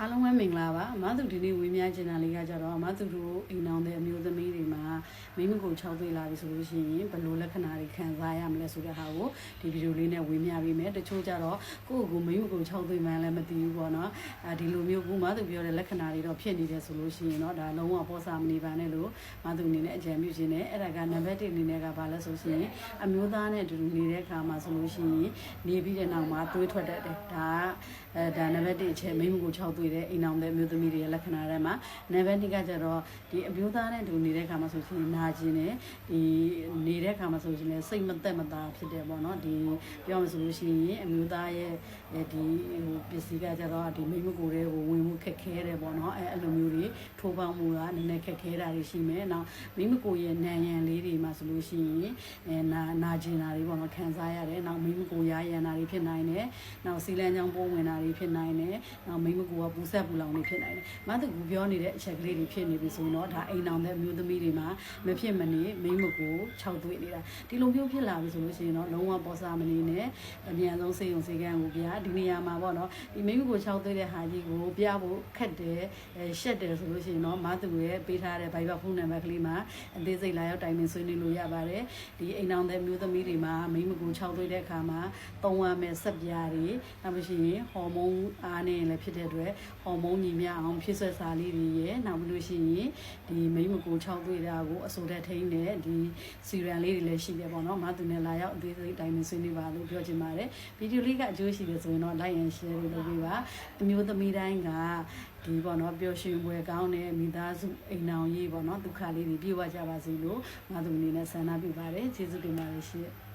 အားလုံးပဲမင်္ဂလာပါအမသူဒီနေ့ဝေးများချင်တာလေးကကြတော့အမသူတို့အိမ်အောင်တဲ့အမျိုးသမီးတွေမှာမိမကို6သွေးလာပြီဆိုလို့ရှိရင်ဘယ်လိုလက္ခဏာတွေခံစားရမလဲဆိုတဲ့ဟာကိုဒီဗီဒီယိုလေးနဲ့ဝေးများပေးမယ်တချို့ကြတော့ကိုယ့်ကိုယ်မိမကို6သွေးမှန်းလည်းမသိဘူးပေါ့နော်အဲဒီလိုမျိုးကူမသူပြောတဲ့လက္ခဏာတွေတော့ဖြစ်နေတယ်ဆိုလို့ရှိရင်တော့ဒါလုံးဝပေါ်စာမနေပါနဲ့လို့မသူအနေနဲ့အကြံပြုခြင်းနဲ့အဲ့ဒါကနံပါတ်1အနေနဲ့ကဘာလဲဆိုရှင်အမျိုးသားနဲ့အတူတူနေတဲ့အခါမှာဆိုလို့ရှိရင်နေပြီးတဲ့နောက်မှာသွေးထွက်တတ်တယ်ဒါကအဲဒါနံပါတ်1အချက်မိမကို6သွေးတဲ့အိမ်အောင်တဲ့အမျိုးသမီးတွေရဲ့လက္ခဏာတွေမှာနံပါတ်2ကကြတော့ဒီအမျိုးသားနဲ့အတူနေတဲ့အခါမှာဆိုရှင်နာကျင်တယ်ဒီနေတဲ့အခါမှာဆိုရှင်လည်းစိတ်မသက်မသာဖြစ်တယ်ပေါ့နော်ဒီပြောမှဆိုလို့ရှိရင်အမျိုးသားရဲ့ဒီဟိုပစ္စည်းကကြတော့ဒီမိမကိုတွေကိုဝင်မှုခက်ခဲတယ်ပေါ့နော်အဲအဲ့လိုမျိုးတွေထိုးပေါင်းမှုကနည်းနည်းခက်ခဲတာတွေရှိမယ်နောက်မိမကိုရဲ့နံရံလေးတွေမှာဆိုလို့ရှိရင်အဲနာနာကျင်တာတွေပေါ့နော်ခံစားရတယ်နောက်မိမကိုရရန်တာတွေဖြစ်နိုင်တယ်နောက်စီလန်းချောင်းပိုးဝင်တာတွေဖြစ်နိုင်တယ်နောက်မိမကိုကပူဆက်ပူလောင်တွေဖြစ်နိုင်တယ်မတကူပြောနေတဲ့အချက်ကလေးတွေဖြစ်နေပြီဆိုရင်တော့ဒါအိမ်အောင်တဲ့မျိုးသမီးတွေမှာမဖြစ်မနေမိမကို6သွေးနေတာဒီလိုမျိုးဖြစ်လာပြီဆိုလို့ရှိရင်တော့လုံးဝပေါ်စားမနေနဲ့အမြန်ဆုံးစေယုံစေကန်းကိုပြဒီနေရာမှာပေါ့နော်ဒီမိမကို6သွေးတဲ့ဟာကြီးကိုပြဖို့ခက်တယ်အဲရှက်တယ်ဆိုလို့ရှိရင်တော့မသူရဲ့ပေးထားတဲ့ Viber ဖုန်းနံပါတ်ကလေးမှာအသေးစိတ်လာရောက်တိုင်ပင်ဆွေးနွေးလို့ရပါတယ်ဒီအိမ်အောင်တဲ့မျိုးသမီးတွေမှာမိမကို6သွေးတဲ့အခါမှာသုံးရမယ့်စက်ပြားတွေနောက်မရှိရင်ဟော်မုန်းအားနေလည်းဖြစ်တဲ့အတွက်ဟော်မုန်းညီမျှအောင်ဖြစ်ဆွဲစာလေးတွေရဲ့နောက်ပြီးလို့ရှိရင်ဒီမိမကို6သွေးတာကိုအစိုးရထိန်းတဲ့ဒီစီရန်လေးတွေလည်းရှိတယ်ပေါ့နော်မသူနဲ့လာရောက်အသေးစိတ်တိုင်ပင်ဆွေးနွေးပါလို့ပြောချင်ပါတယ်ဗီဒီယိုလေးကအကျိုးရှိတယ်ဆိုရင်တော့ like and share လုပ်ပေးပါအမျိုးသမီးတိုင်းကဒီပေါ့နော်ပျော်ရွှင်ပွဲကောင်းတဲ့မိသားစုအိမ်အောင်ရေးပေါ့နော်ဒုက္ခလေးတွေပြေဝကြပါစေလို့ငါတို့အနေနဲ့ဆန္ဒပြုပါတယ်ကျေးဇူးတင်ပါတယ်ရှင်